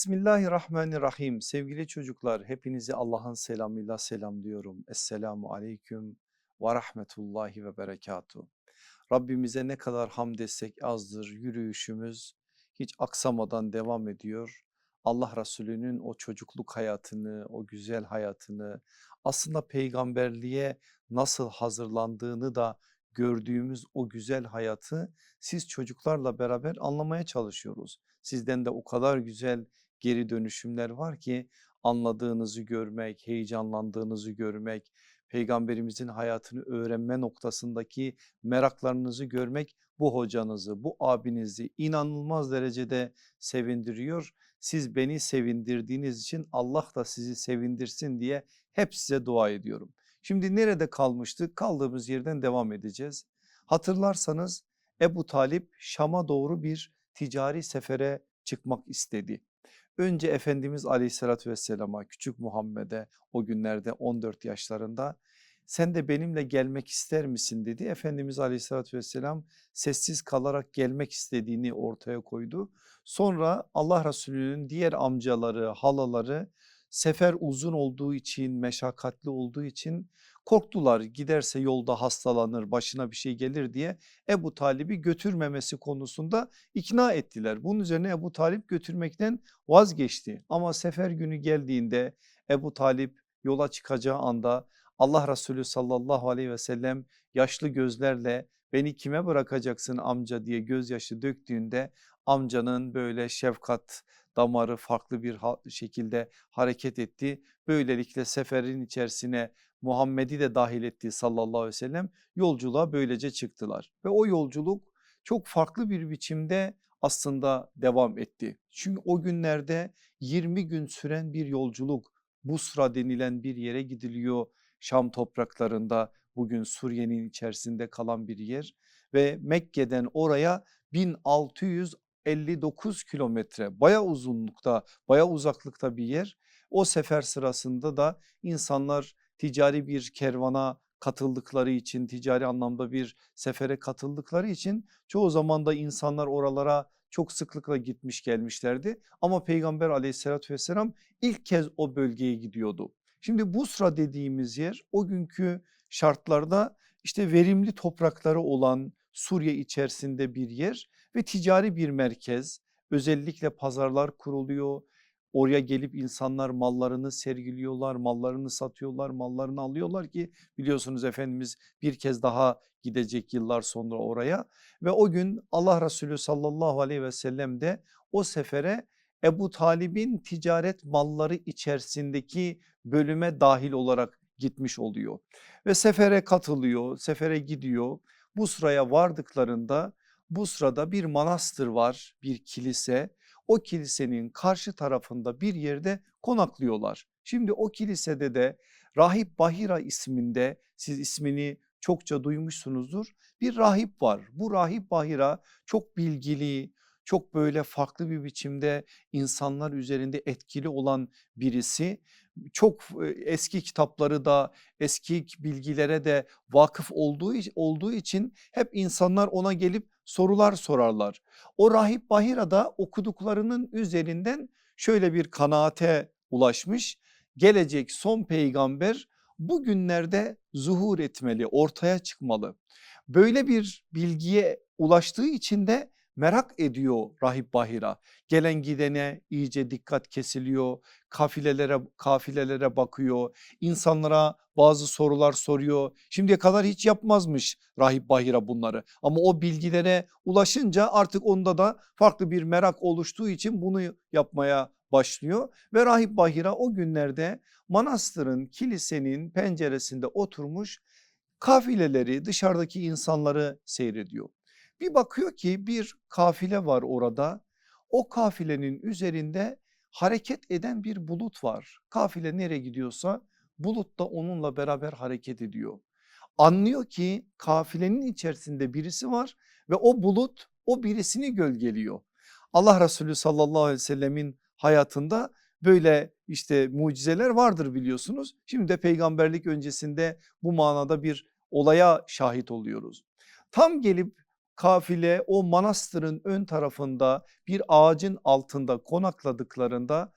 Bismillahirrahmanirrahim. Sevgili çocuklar hepinizi Allah'ın selamıyla selamlıyorum. Esselamu aleyküm ve rahmetullahi ve berekatuhu. Rabbimize ne kadar hamd etsek azdır. Yürüyüşümüz hiç aksamadan devam ediyor. Allah Resulü'nün o çocukluk hayatını, o güzel hayatını, aslında peygamberliğe nasıl hazırlandığını da gördüğümüz o güzel hayatı siz çocuklarla beraber anlamaya çalışıyoruz. Sizden de o kadar güzel geri dönüşümler var ki anladığınızı görmek, heyecanlandığınızı görmek, peygamberimizin hayatını öğrenme noktasındaki meraklarınızı görmek bu hocanızı, bu abinizi inanılmaz derecede sevindiriyor. Siz beni sevindirdiğiniz için Allah da sizi sevindirsin diye hep size dua ediyorum. Şimdi nerede kalmıştık? Kaldığımız yerden devam edeceğiz. Hatırlarsanız Ebu Talip Şam'a doğru bir ticari sefere çıkmak istedi. Önce Efendimiz aleyhissalatü vesselama küçük Muhammed'e o günlerde 14 yaşlarında sen de benimle gelmek ister misin dedi. Efendimiz aleyhissalatü vesselam sessiz kalarak gelmek istediğini ortaya koydu. Sonra Allah Resulü'nün diğer amcaları halaları sefer uzun olduğu için meşakkatli olduğu için korktular giderse yolda hastalanır başına bir şey gelir diye Ebu Talib'i götürmemesi konusunda ikna ettiler. Bunun üzerine Ebu Talip götürmekten vazgeçti ama sefer günü geldiğinde Ebu Talip yola çıkacağı anda Allah Resulü sallallahu aleyhi ve sellem yaşlı gözlerle beni kime bırakacaksın amca diye gözyaşı döktüğünde amcanın böyle şefkat damarı farklı bir şekilde hareket etti. Böylelikle seferin içerisine Muhammed'i de dahil etti sallallahu aleyhi ve sellem yolculuğa böylece çıktılar. Ve o yolculuk çok farklı bir biçimde aslında devam etti. Çünkü o günlerde 20 gün süren bir yolculuk Busra denilen bir yere gidiliyor. Şam topraklarında bugün Suriye'nin içerisinde kalan bir yer ve Mekke'den oraya 1659 kilometre baya uzunlukta baya uzaklıkta bir yer. O sefer sırasında da insanlar ticari bir kervana katıldıkları için ticari anlamda bir sefere katıldıkları için çoğu zaman da insanlar oralara çok sıklıkla gitmiş gelmişlerdi. Ama peygamber aleyhissalatü vesselam ilk kez o bölgeye gidiyordu. Şimdi Busra dediğimiz yer o günkü şartlarda işte verimli toprakları olan Suriye içerisinde bir yer ve ticari bir merkez. Özellikle pazarlar kuruluyor, Oraya gelip insanlar mallarını sergiliyorlar, mallarını satıyorlar, mallarını alıyorlar ki biliyorsunuz Efendimiz bir kez daha gidecek yıllar sonra oraya. Ve o gün Allah Resulü sallallahu aleyhi ve sellem de o sefere Ebu Talib'in ticaret malları içerisindeki bölüme dahil olarak gitmiş oluyor. Ve sefere katılıyor, sefere gidiyor. Bu sıraya vardıklarında bu sırada bir manastır var, bir kilise o kilisenin karşı tarafında bir yerde konaklıyorlar. Şimdi o kilisede de Rahip Bahira isminde siz ismini çokça duymuşsunuzdur. Bir rahip var. Bu rahip Bahira çok bilgili, çok böyle farklı bir biçimde insanlar üzerinde etkili olan birisi. Çok eski kitapları da eski bilgilere de vakıf olduğu, olduğu için hep insanlar ona gelip sorular sorarlar. O rahip Bahira da okuduklarının üzerinden şöyle bir kanaate ulaşmış. Gelecek son peygamber bugünlerde zuhur etmeli, ortaya çıkmalı. Böyle bir bilgiye ulaştığı için de merak ediyor Rahip Bahira. Gelen gidene iyice dikkat kesiliyor. Kafilelere kafilelere bakıyor. insanlara bazı sorular soruyor. Şimdiye kadar hiç yapmazmış Rahip Bahira bunları. Ama o bilgilere ulaşınca artık onda da farklı bir merak oluştuğu için bunu yapmaya başlıyor ve Rahip Bahira o günlerde manastırın kilisenin penceresinde oturmuş kafileleri dışarıdaki insanları seyrediyor. Bir bakıyor ki bir kafile var orada. O kafilenin üzerinde hareket eden bir bulut var. Kafile nereye gidiyorsa bulut da onunla beraber hareket ediyor. Anlıyor ki kafilenin içerisinde birisi var ve o bulut o birisini gölgeliyor. Allah Resulü sallallahu aleyhi ve sellemin hayatında böyle işte mucizeler vardır biliyorsunuz. Şimdi de peygamberlik öncesinde bu manada bir olaya şahit oluyoruz. Tam gelip kafile o manastırın ön tarafında bir ağacın altında konakladıklarında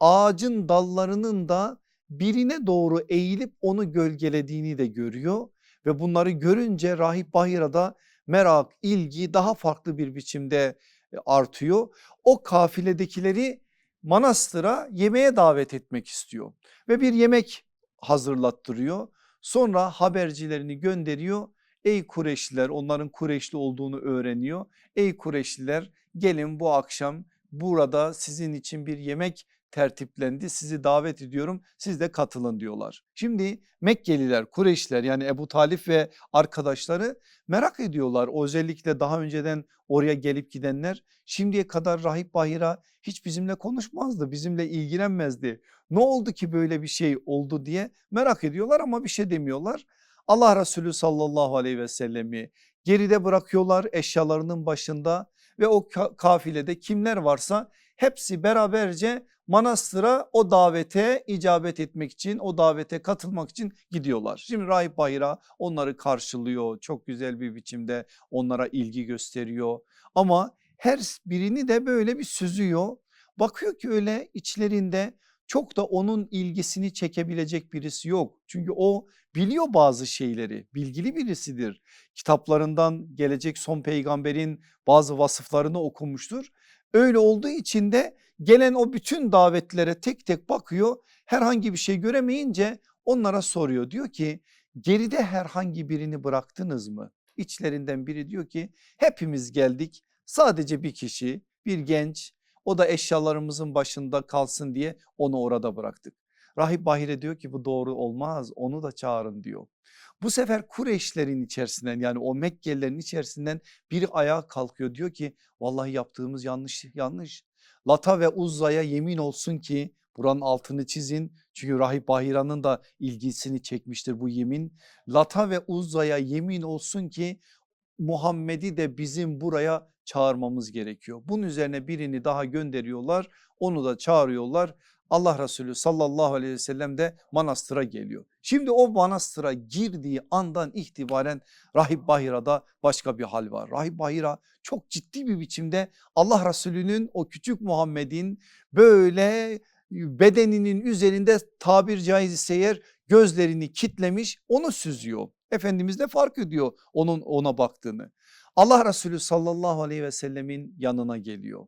ağacın dallarının da birine doğru eğilip onu gölgelediğini de görüyor ve bunları görünce rahip Bahira'da merak, ilgi daha farklı bir biçimde e, artıyor. O kafiledekileri manastıra yemeğe davet etmek istiyor ve bir yemek hazırlattırıyor. Sonra habercilerini gönderiyor. Ey Kureyşliler onların Kureyşli olduğunu öğreniyor. Ey Kureyşliler gelin bu akşam burada sizin için bir yemek tertiplendi sizi davet ediyorum siz de katılın diyorlar. Şimdi Mekkeliler Kureyşliler yani Ebu Talip ve arkadaşları merak ediyorlar. Özellikle daha önceden oraya gelip gidenler şimdiye kadar Rahip Bahira hiç bizimle konuşmazdı bizimle ilgilenmezdi. Ne oldu ki böyle bir şey oldu diye merak ediyorlar ama bir şey demiyorlar. Allah Resulü sallallahu aleyhi ve sellemi geride bırakıyorlar eşyalarının başında ve o kafilede kimler varsa hepsi beraberce manastıra o davete icabet etmek için o davete katılmak için gidiyorlar. Şimdi Rahip Bahira onları karşılıyor çok güzel bir biçimde onlara ilgi gösteriyor ama her birini de böyle bir süzüyor. Bakıyor ki öyle içlerinde çok da onun ilgisini çekebilecek birisi yok. Çünkü o biliyor bazı şeyleri bilgili birisidir. Kitaplarından gelecek son peygamberin bazı vasıflarını okumuştur. Öyle olduğu için de gelen o bütün davetlere tek tek bakıyor herhangi bir şey göremeyince onlara soruyor diyor ki geride herhangi birini bıraktınız mı? İçlerinden biri diyor ki hepimiz geldik sadece bir kişi bir genç o da eşyalarımızın başında kalsın diye onu orada bıraktık. Rahip Bahire diyor ki bu doğru olmaz onu da çağırın diyor. Bu sefer Kureyşlerin içerisinden yani o Mekkelilerin içerisinden biri ayağa kalkıyor diyor ki vallahi yaptığımız yanlış yanlış. Lata ve Uzza'ya yemin olsun ki buranın altını çizin çünkü Rahip Bahira'nın da ilgisini çekmiştir bu yemin. Lata ve Uzza'ya yemin olsun ki Muhammed'i de bizim buraya çağırmamız gerekiyor. Bunun üzerine birini daha gönderiyorlar onu da çağırıyorlar. Allah Resulü sallallahu aleyhi ve sellem de manastıra geliyor. Şimdi o manastıra girdiği andan itibaren Rahip Bahira'da başka bir hal var. Rahip Bahira çok ciddi bir biçimde Allah Resulü'nün o küçük Muhammed'in böyle bedeninin üzerinde tabir caizse eğer gözlerini kitlemiş onu süzüyor. Efendimiz de fark ediyor onun ona baktığını. Allah Resulü sallallahu aleyhi ve sellemin yanına geliyor.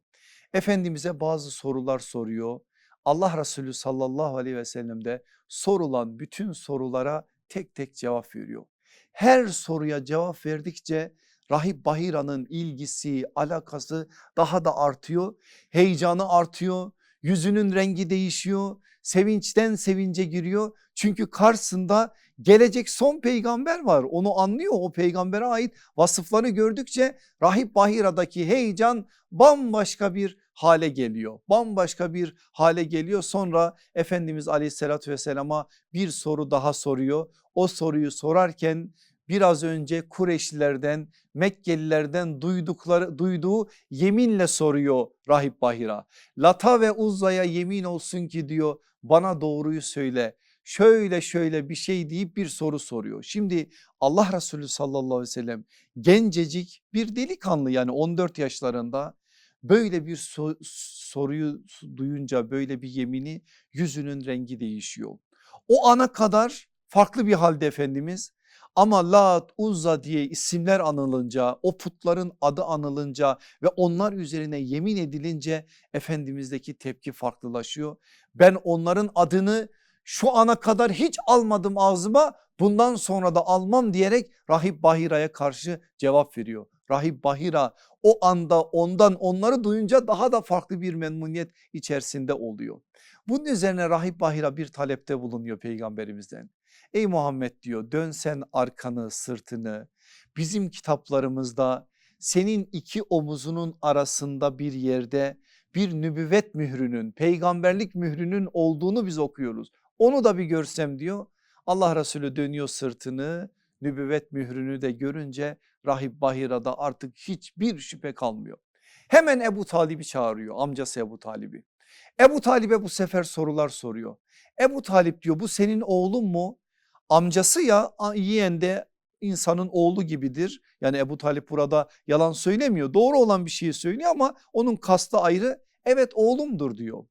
Efendimiz'e bazı sorular soruyor. Allah Resulü sallallahu aleyhi ve sellem de sorulan bütün sorulara tek tek cevap veriyor. Her soruya cevap verdikçe Rahip Bahira'nın ilgisi, alakası daha da artıyor. Heyecanı artıyor, yüzünün rengi değişiyor, sevinçten sevince giriyor. Çünkü karşısında gelecek son peygamber var onu anlıyor o peygambere ait vasıfları gördükçe Rahip Bahira'daki heyecan bambaşka bir hale geliyor. Bambaşka bir hale geliyor sonra Efendimiz aleyhissalatü vesselama bir soru daha soruyor. O soruyu sorarken biraz önce Kureşlilerden Mekkelilerden duydukları duyduğu yeminle soruyor Rahip Bahira. Lata ve Uzza'ya yemin olsun ki diyor bana doğruyu söyle şöyle şöyle bir şey deyip bir soru soruyor. Şimdi Allah Resulü sallallahu aleyhi ve sellem gencecik bir delikanlı yani 14 yaşlarında böyle bir so soruyu duyunca böyle bir yemini yüzünün rengi değişiyor. O ana kadar farklı bir halde Efendimiz ama Lat, Uzza diye isimler anılınca o putların adı anılınca ve onlar üzerine yemin edilince Efendimiz'deki tepki farklılaşıyor. Ben onların adını şu ana kadar hiç almadım ağzıma bundan sonra da almam diyerek Rahip Bahira'ya karşı cevap veriyor. Rahip Bahira o anda ondan onları duyunca daha da farklı bir memnuniyet içerisinde oluyor. Bunun üzerine Rahip Bahira bir talepte bulunuyor peygamberimizden. Ey Muhammed diyor dönsen arkanı sırtını bizim kitaplarımızda senin iki omuzunun arasında bir yerde bir nübüvvet mührünün peygamberlik mührünün olduğunu biz okuyoruz. Onu da bir görsem diyor. Allah Resulü dönüyor sırtını nübüvvet mührünü de görünce Rahip Bahira'da artık hiçbir şüphe kalmıyor. Hemen Ebu Talib'i çağırıyor amcası Ebu Talib'i. Ebu Talib'e bu sefer sorular soruyor. Ebu Talip diyor bu senin oğlun mu? Amcası ya yeğen de insanın oğlu gibidir. Yani Ebu Talip burada yalan söylemiyor. Doğru olan bir şeyi söylüyor ama onun kastı ayrı. Evet oğlumdur diyor.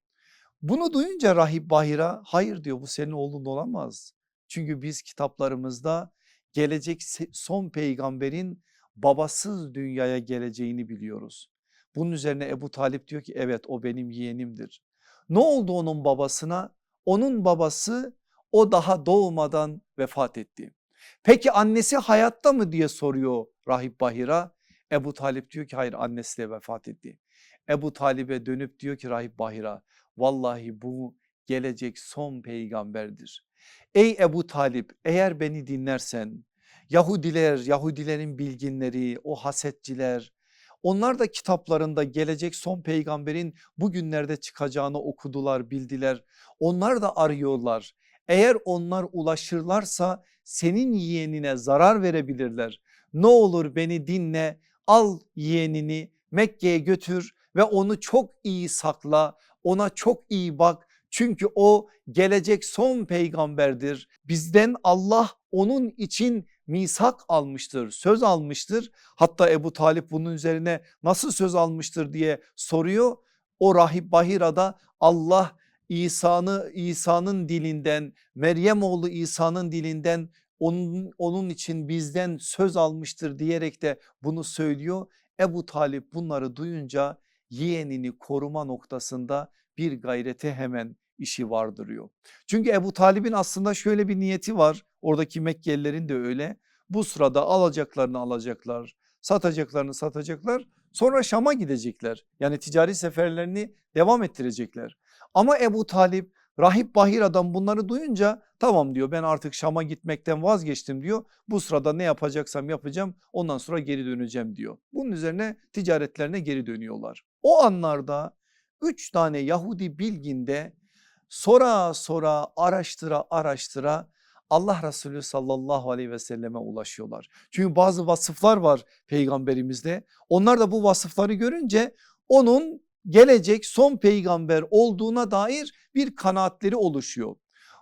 Bunu duyunca rahip Bahira hayır diyor bu senin oğlun olamaz. Çünkü biz kitaplarımızda gelecek son peygamberin babasız dünyaya geleceğini biliyoruz. Bunun üzerine Ebu Talip diyor ki evet o benim yeğenimdir. Ne oldu onun babasına? Onun babası o daha doğmadan vefat etti. Peki annesi hayatta mı diye soruyor Rahip Bahira. Ebu Talip diyor ki hayır annesi de vefat etti. Ebu Talip'e dönüp diyor ki Rahip Bahira vallahi bu gelecek son peygamberdir. Ey Ebu Talip eğer beni dinlersen Yahudiler, Yahudilerin bilginleri, o hasetçiler onlar da kitaplarında gelecek son peygamberin bugünlerde çıkacağını okudular, bildiler. Onlar da arıyorlar. Eğer onlar ulaşırlarsa senin yeğenine zarar verebilirler. Ne olur beni dinle, al yeğenini Mekke'ye götür ve onu çok iyi sakla, ona çok iyi bak. Çünkü o gelecek son peygamberdir. Bizden Allah onun için misak almıştır, söz almıştır. Hatta Ebu Talip bunun üzerine nasıl söz almıştır diye soruyor. O rahip Bahira'da Allah İsa'nı İsa'nın dilinden Meryem oğlu İsa'nın dilinden onun, onun için bizden söz almıştır diyerek de bunu söylüyor. Ebu Talip bunları duyunca yeğenini koruma noktasında bir gayrete hemen işi vardırıyor. Çünkü Ebu Talib'in aslında şöyle bir niyeti var. Oradaki Mekkelilerin de öyle. Bu sırada alacaklarını alacaklar, satacaklarını satacaklar. Sonra Şam'a gidecekler. Yani ticari seferlerini devam ettirecekler. Ama Ebu Talip Rahip Bahir adam bunları duyunca tamam diyor ben artık Şam'a gitmekten vazgeçtim diyor. Bu sırada ne yapacaksam yapacağım ondan sonra geri döneceğim diyor. Bunun üzerine ticaretlerine geri dönüyorlar. O anlarda üç tane Yahudi bilginde Sora sora araştıra araştıra Allah Resulü sallallahu aleyhi ve selleme ulaşıyorlar. Çünkü bazı vasıflar var peygamberimizde. Onlar da bu vasıfları görünce onun gelecek son peygamber olduğuna dair bir kanaatleri oluşuyor.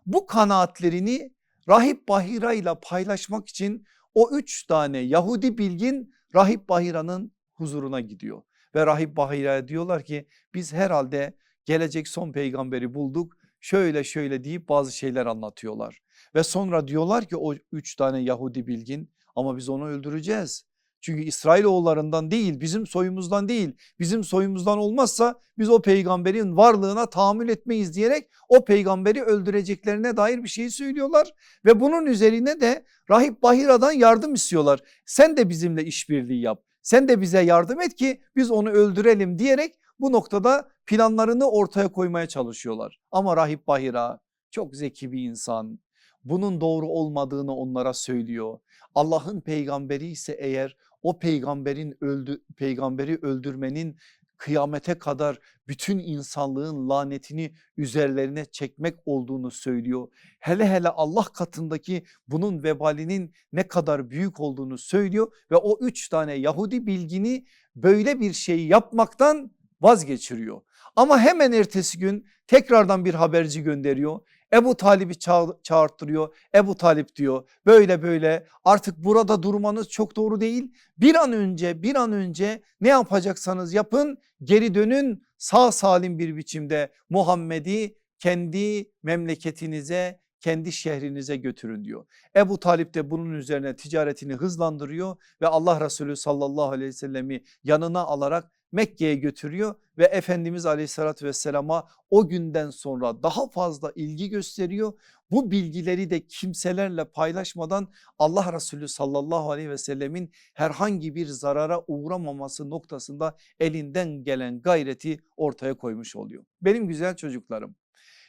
Bu kanaatlerini Rahip Bahira ile paylaşmak için o üç tane Yahudi bilgin Rahip Bahira'nın huzuruna gidiyor. Ve Rahip Bahira'ya diyorlar ki biz herhalde gelecek son peygamberi bulduk şöyle şöyle deyip bazı şeyler anlatıyorlar. Ve sonra diyorlar ki o üç tane Yahudi bilgin ama biz onu öldüreceğiz. Çünkü İsrailoğullarından değil bizim soyumuzdan değil bizim soyumuzdan olmazsa biz o peygamberin varlığına tahammül etmeyiz diyerek o peygamberi öldüreceklerine dair bir şey söylüyorlar. Ve bunun üzerine de Rahip Bahira'dan yardım istiyorlar. Sen de bizimle işbirliği yap sen de bize yardım et ki biz onu öldürelim diyerek bu noktada planlarını ortaya koymaya çalışıyorlar. Ama Rahip Bahira çok zeki bir insan bunun doğru olmadığını onlara söylüyor. Allah'ın peygamberi ise eğer o peygamberin öldü, peygamberi öldürmenin kıyamete kadar bütün insanlığın lanetini üzerlerine çekmek olduğunu söylüyor. Hele hele Allah katındaki bunun vebalinin ne kadar büyük olduğunu söylüyor ve o üç tane Yahudi bilgini böyle bir şey yapmaktan vazgeçiriyor. Ama hemen ertesi gün tekrardan bir haberci gönderiyor. Ebu Talip'i çağırttırıyor. Ebu Talip diyor böyle böyle artık burada durmanız çok doğru değil. Bir an önce bir an önce ne yapacaksanız yapın geri dönün sağ salim bir biçimde Muhammed'i kendi memleketinize kendi şehrinize götürün diyor. Ebu Talip de bunun üzerine ticaretini hızlandırıyor ve Allah Resulü sallallahu aleyhi ve sellemi yanına alarak Mekke'ye götürüyor ve Efendimiz aleyhissalatü vesselama o günden sonra daha fazla ilgi gösteriyor. Bu bilgileri de kimselerle paylaşmadan Allah Resulü sallallahu aleyhi ve sellemin herhangi bir zarara uğramaması noktasında elinden gelen gayreti ortaya koymuş oluyor. Benim güzel çocuklarım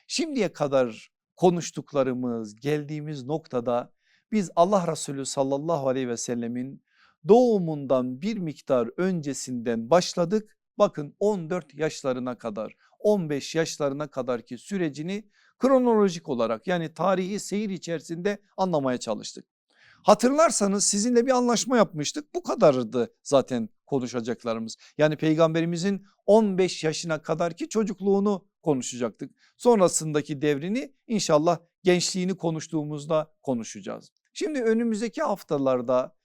şimdiye kadar konuştuklarımız geldiğimiz noktada biz Allah Resulü sallallahu aleyhi ve sellemin doğumundan bir miktar öncesinden başladık. Bakın 14 yaşlarına kadar 15 yaşlarına kadar ki sürecini kronolojik olarak yani tarihi seyir içerisinde anlamaya çalıştık. Hatırlarsanız sizinle bir anlaşma yapmıştık bu kadardı zaten konuşacaklarımız. Yani peygamberimizin 15 yaşına kadarki çocukluğunu konuşacaktık. Sonrasındaki devrini inşallah gençliğini konuştuğumuzda konuşacağız. Şimdi önümüzdeki haftalarda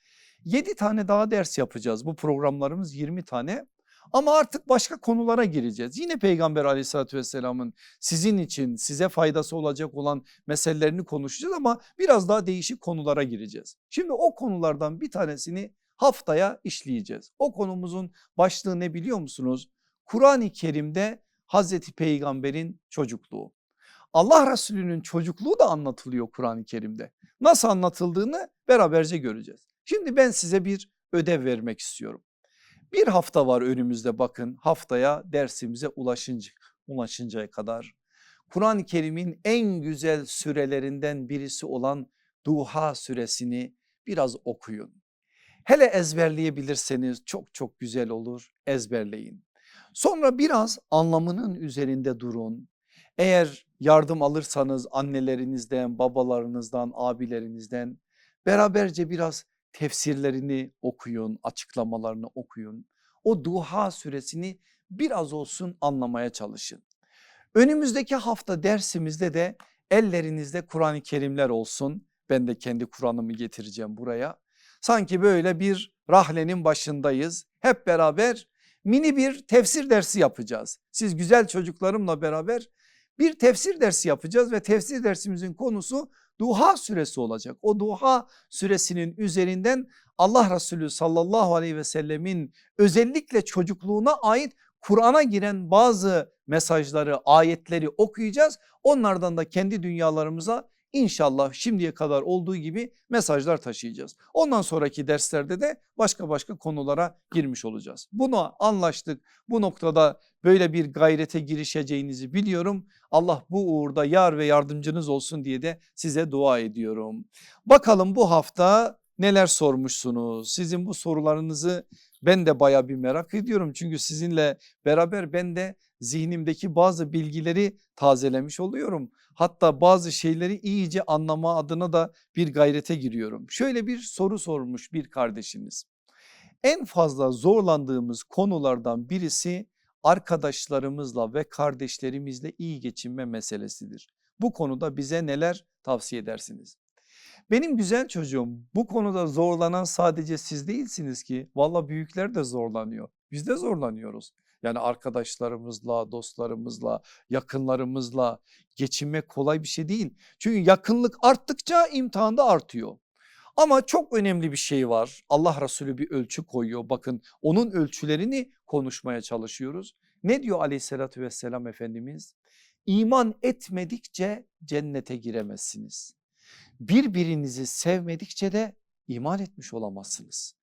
7 tane daha ders yapacağız. Bu programlarımız 20 tane. Ama artık başka konulara gireceğiz. Yine Peygamber aleyhissalatü vesselamın sizin için size faydası olacak olan meselelerini konuşacağız ama biraz daha değişik konulara gireceğiz. Şimdi o konulardan bir tanesini haftaya işleyeceğiz. O konumuzun başlığı ne biliyor musunuz? Kur'an-ı Kerim'de Hazreti Peygamber'in çocukluğu. Allah Resulü'nün çocukluğu da anlatılıyor Kur'an-ı Kerim'de. Nasıl anlatıldığını beraberce göreceğiz. Şimdi ben size bir ödev vermek istiyorum. Bir hafta var önümüzde bakın haftaya dersimize ulaşınca, ulaşıncaya kadar. Kur'an-ı Kerim'in en güzel sürelerinden birisi olan Duha süresini biraz okuyun. Hele ezberleyebilirseniz çok çok güzel olur ezberleyin. Sonra biraz anlamının üzerinde durun. Eğer yardım alırsanız annelerinizden, babalarınızdan, abilerinizden beraberce biraz tefsirlerini okuyun, açıklamalarını okuyun. O duha süresini biraz olsun anlamaya çalışın. Önümüzdeki hafta dersimizde de ellerinizde Kur'an-ı Kerimler olsun. Ben de kendi Kur'an'ımı getireceğim buraya. Sanki böyle bir rahlenin başındayız. Hep beraber mini bir tefsir dersi yapacağız. Siz güzel çocuklarımla beraber bir tefsir dersi yapacağız ve tefsir dersimizin konusu Duha süresi olacak. O duha süresinin üzerinden Allah Resulü sallallahu aleyhi ve sellemin özellikle çocukluğuna ait Kur'an'a giren bazı mesajları, ayetleri okuyacağız. Onlardan da kendi dünyalarımıza İnşallah şimdiye kadar olduğu gibi mesajlar taşıyacağız. Ondan sonraki derslerde de başka başka konulara girmiş olacağız. Bunu anlaştık. Bu noktada böyle bir gayrete girişeceğinizi biliyorum. Allah bu uğurda yar ve yardımcınız olsun diye de size dua ediyorum. Bakalım bu hafta neler sormuşsunuz? Sizin bu sorularınızı ben de baya bir merak ediyorum. Çünkü sizinle beraber ben de zihnimdeki bazı bilgileri tazelemiş oluyorum. Hatta bazı şeyleri iyice anlama adına da bir gayrete giriyorum. Şöyle bir soru sormuş bir kardeşiniz. En fazla zorlandığımız konulardan birisi arkadaşlarımızla ve kardeşlerimizle iyi geçinme meselesidir. Bu konuda bize neler tavsiye edersiniz? Benim güzel çocuğum bu konuda zorlanan sadece siz değilsiniz ki valla büyükler de zorlanıyor. Biz de zorlanıyoruz. Yani arkadaşlarımızla, dostlarımızla, yakınlarımızla geçinmek kolay bir şey değil. Çünkü yakınlık arttıkça imtihan da artıyor. Ama çok önemli bir şey var. Allah Resulü bir ölçü koyuyor. Bakın onun ölçülerini konuşmaya çalışıyoruz. Ne diyor aleyhissalatü vesselam Efendimiz? İman etmedikçe cennete giremezsiniz. Birbirinizi sevmedikçe de iman etmiş olamazsınız.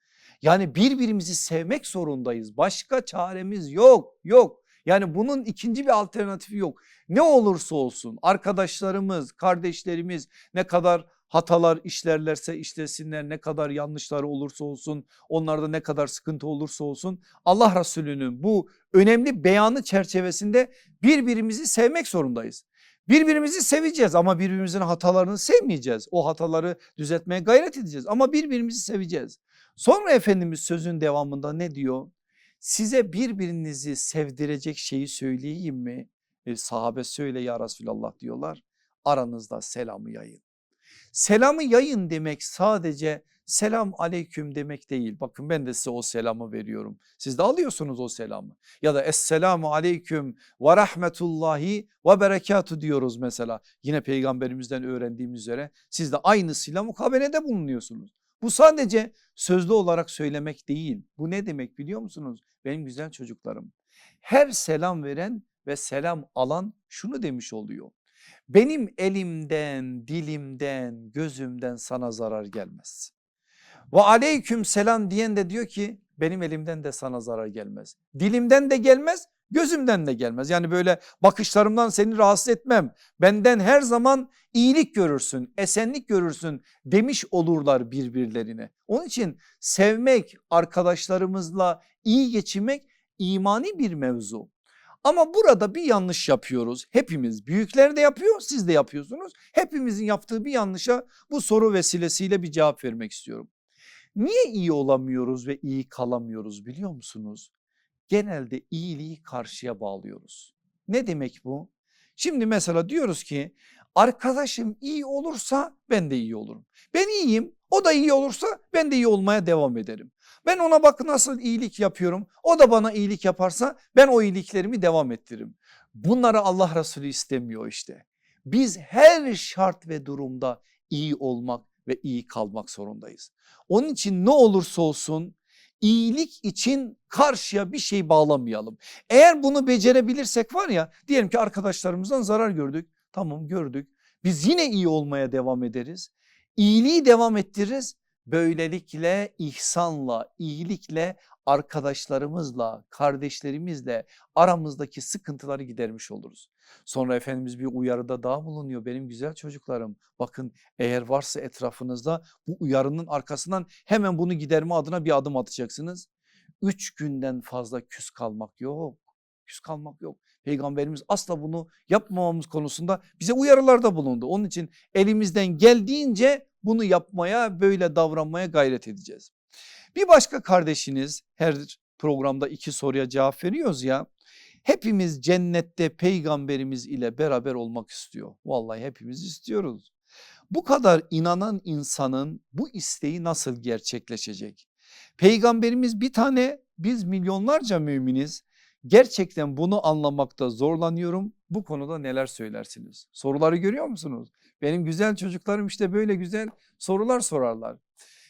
Yani birbirimizi sevmek zorundayız. Başka çaremiz yok. Yok. Yani bunun ikinci bir alternatifi yok. Ne olursa olsun arkadaşlarımız, kardeşlerimiz ne kadar hatalar işlerlerse işlesinler ne kadar yanlışları olursa olsun onlarda ne kadar sıkıntı olursa olsun Allah Resulü'nün bu önemli beyanı çerçevesinde birbirimizi sevmek zorundayız. Birbirimizi seveceğiz ama birbirimizin hatalarını sevmeyeceğiz. O hataları düzeltmeye gayret edeceğiz ama birbirimizi seveceğiz. Sonra Efendimiz sözün devamında ne diyor? Size birbirinizi sevdirecek şeyi söyleyeyim mi? E, sahabe söyle ya Resulallah diyorlar. Aranızda selamı yayın. Selamı yayın demek sadece selam aleyküm demek değil. Bakın ben de size o selamı veriyorum. Siz de alıyorsunuz o selamı. Ya da esselamu aleyküm ve rahmetullahi ve berekatü diyoruz mesela. Yine peygamberimizden öğrendiğimiz üzere siz de aynısıyla mukabelede bulunuyorsunuz. Bu sadece sözlü olarak söylemek değil. Bu ne demek biliyor musunuz? Benim güzel çocuklarım. Her selam veren ve selam alan şunu demiş oluyor. Benim elimden, dilimden, gözümden sana zarar gelmez. Ve aleyküm selam diyen de diyor ki benim elimden de sana zarar gelmez. Dilimden de gelmez, gözümden de gelmez. Yani böyle bakışlarımdan seni rahatsız etmem. Benden her zaman iyilik görürsün, esenlik görürsün demiş olurlar birbirlerine. Onun için sevmek, arkadaşlarımızla iyi geçinmek imani bir mevzu. Ama burada bir yanlış yapıyoruz. Hepimiz büyükler de yapıyor siz de yapıyorsunuz. Hepimizin yaptığı bir yanlışa bu soru vesilesiyle bir cevap vermek istiyorum. Niye iyi olamıyoruz ve iyi kalamıyoruz biliyor musunuz? Genelde iyiliği karşıya bağlıyoruz. Ne demek bu? Şimdi mesela diyoruz ki Arkadaşım iyi olursa ben de iyi olurum. Ben iyiyim o da iyi olursa ben de iyi olmaya devam ederim. Ben ona bak nasıl iyilik yapıyorum o da bana iyilik yaparsa ben o iyiliklerimi devam ettiririm. Bunları Allah Resulü istemiyor işte. Biz her şart ve durumda iyi olmak ve iyi kalmak zorundayız. Onun için ne olursa olsun iyilik için karşıya bir şey bağlamayalım. Eğer bunu becerebilirsek var ya diyelim ki arkadaşlarımızdan zarar gördük. Tamam gördük. Biz yine iyi olmaya devam ederiz. İyiliği devam ettiririz. Böylelikle ihsanla, iyilikle arkadaşlarımızla, kardeşlerimizle aramızdaki sıkıntıları gidermiş oluruz. Sonra Efendimiz bir uyarıda daha bulunuyor. Benim güzel çocuklarım bakın eğer varsa etrafınızda bu uyarının arkasından hemen bunu giderme adına bir adım atacaksınız. Üç günden fazla küs kalmak yok. Küs kalmak yok. Peygamberimiz asla bunu yapmamamız konusunda bize uyarılarda bulundu. Onun için elimizden geldiğince bunu yapmaya böyle davranmaya gayret edeceğiz. Bir başka kardeşiniz her programda iki soruya cevap veriyoruz ya. Hepimiz cennette peygamberimiz ile beraber olmak istiyor. Vallahi hepimiz istiyoruz. Bu kadar inanan insanın bu isteği nasıl gerçekleşecek? Peygamberimiz bir tane biz milyonlarca müminiz. Gerçekten bunu anlamakta zorlanıyorum. Bu konuda neler söylersiniz? Soruları görüyor musunuz? Benim güzel çocuklarım işte böyle güzel sorular sorarlar.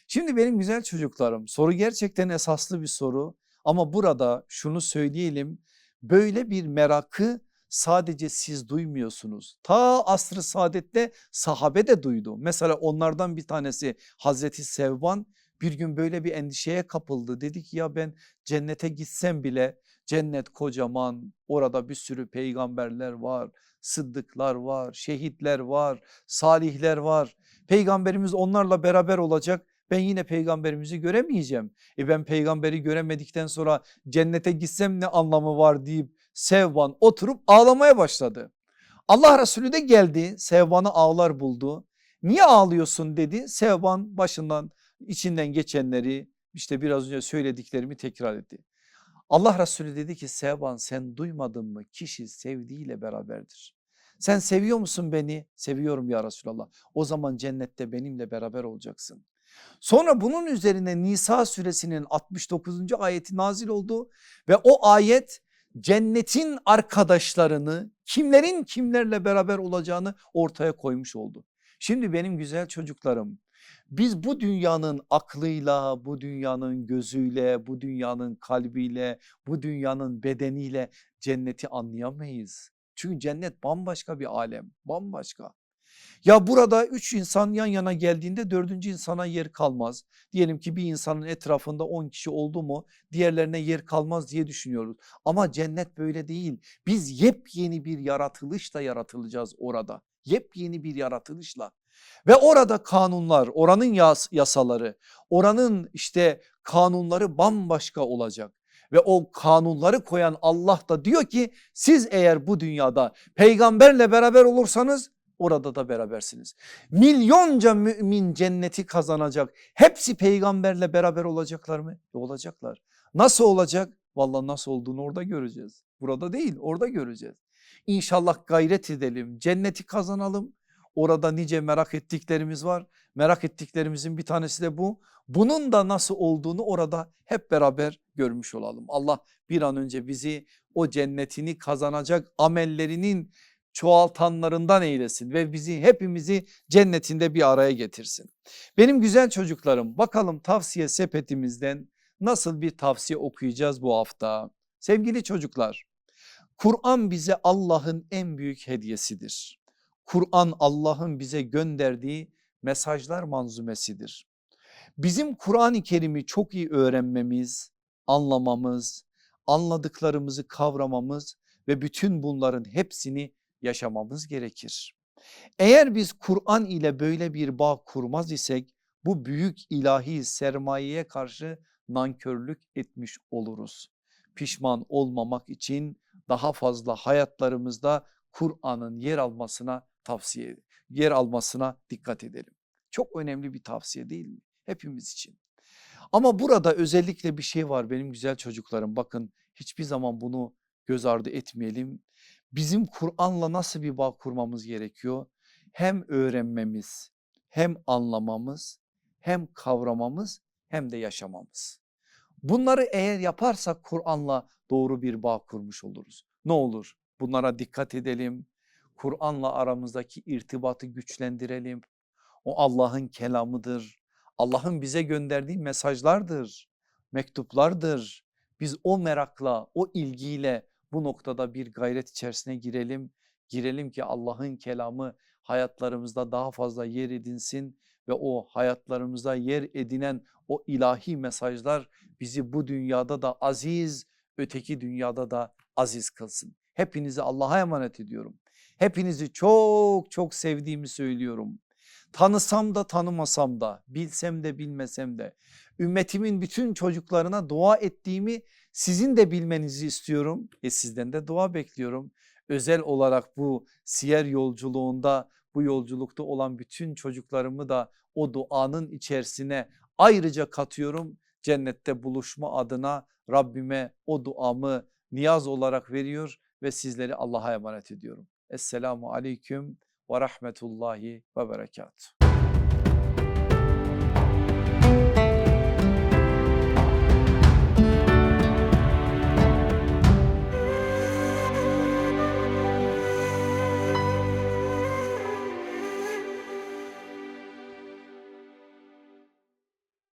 Şimdi benim güzel çocuklarım soru gerçekten esaslı bir soru ama burada şunu söyleyelim böyle bir merakı sadece siz duymuyorsunuz. Ta asrı saadette sahabe de duydu. Mesela onlardan bir tanesi Hazreti Sevban bir gün böyle bir endişeye kapıldı. Dedi ki ya ben cennete gitsem bile cennet kocaman orada bir sürü peygamberler var, sıddıklar var, şehitler var, salihler var. Peygamberimiz onlarla beraber olacak ben yine peygamberimizi göremeyeceğim. E ben peygamberi göremedikten sonra cennete gitsem ne anlamı var deyip Sevban oturup ağlamaya başladı. Allah Resulü de geldi Sevban'ı ağlar buldu. Niye ağlıyorsun dedi. Sevban başından içinden geçenleri işte biraz önce söylediklerimi tekrar etti. Allah Resulü dedi ki Sevban sen duymadın mı kişi sevdiğiyle beraberdir. Sen seviyor musun beni? Seviyorum ya Resulallah. O zaman cennette benimle beraber olacaksın. Sonra bunun üzerine Nisa suresinin 69. ayeti nazil oldu ve o ayet cennetin arkadaşlarını kimlerin kimlerle beraber olacağını ortaya koymuş oldu. Şimdi benim güzel çocuklarım biz bu dünyanın aklıyla, bu dünyanın gözüyle, bu dünyanın kalbiyle, bu dünyanın bedeniyle cenneti anlayamayız. Çünkü cennet bambaşka bir alem, bambaşka. Ya burada üç insan yan yana geldiğinde dördüncü insana yer kalmaz. Diyelim ki bir insanın etrafında on kişi oldu mu diğerlerine yer kalmaz diye düşünüyoruz. Ama cennet böyle değil. Biz yepyeni bir yaratılışla yaratılacağız orada. Yepyeni bir yaratılışla. Ve orada kanunlar, oranın yas yasaları, oranın işte kanunları bambaşka olacak. Ve o kanunları koyan Allah da diyor ki siz eğer bu dünyada peygamberle beraber olursanız orada da berabersiniz. Milyonca mümin cenneti kazanacak. Hepsi peygamberle beraber olacaklar mı? E olacaklar. Nasıl olacak? Vallahi nasıl olduğunu orada göreceğiz. Burada değil orada göreceğiz. İnşallah gayret edelim cenneti kazanalım. Orada nice merak ettiklerimiz var. Merak ettiklerimizin bir tanesi de bu. Bunun da nasıl olduğunu orada hep beraber görmüş olalım. Allah bir an önce bizi o cennetini kazanacak amellerinin çoğaltanlarından eylesin ve bizi hepimizi cennetinde bir araya getirsin. Benim güzel çocuklarım bakalım tavsiye sepetimizden nasıl bir tavsiye okuyacağız bu hafta? Sevgili çocuklar Kur'an bize Allah'ın en büyük hediyesidir. Kur'an Allah'ın bize gönderdiği mesajlar manzumesidir. Bizim Kur'an-ı Kerim'i çok iyi öğrenmemiz, anlamamız, anladıklarımızı kavramamız ve bütün bunların hepsini yaşamamız gerekir. Eğer biz Kur'an ile böyle bir bağ kurmaz isek bu büyük ilahi sermayeye karşı nankörlük etmiş oluruz. Pişman olmamak için daha fazla hayatlarımızda Kur'an'ın yer almasına tavsiye yer almasına dikkat edelim. Çok önemli bir tavsiye değil mi? Hepimiz için. Ama burada özellikle bir şey var benim güzel çocuklarım bakın hiçbir zaman bunu göz ardı etmeyelim bizim Kur'an'la nasıl bir bağ kurmamız gerekiyor? hem öğrenmemiz, hem anlamamız, hem kavramamız hem de yaşamamız. Bunları eğer yaparsak Kur'an'la doğru bir bağ kurmuş oluruz. Ne olur bunlara dikkat edelim. Kur'an'la aramızdaki irtibatı güçlendirelim. O Allah'ın kelamıdır. Allah'ın bize gönderdiği mesajlardır, mektuplardır. Biz o merakla, o ilgiyle bu noktada bir gayret içerisine girelim. Girelim ki Allah'ın kelamı hayatlarımızda daha fazla yer edinsin ve o hayatlarımızda yer edinen o ilahi mesajlar bizi bu dünyada da aziz, öteki dünyada da aziz kılsın. Hepinizi Allah'a emanet ediyorum. Hepinizi çok çok sevdiğimi söylüyorum. Tanısam da tanımasam da, bilsem de bilmesem de ümmetimin bütün çocuklarına dua ettiğimi sizin de bilmenizi istiyorum. E sizden de dua bekliyorum. Özel olarak bu siyer yolculuğunda bu yolculukta olan bütün çocuklarımı da o duanın içerisine ayrıca katıyorum. Cennette buluşma adına Rabbime o duamı niyaz olarak veriyor ve sizleri Allah'a emanet ediyorum. Esselamu aleyküm ve rahmetullahi ve berekatuhu.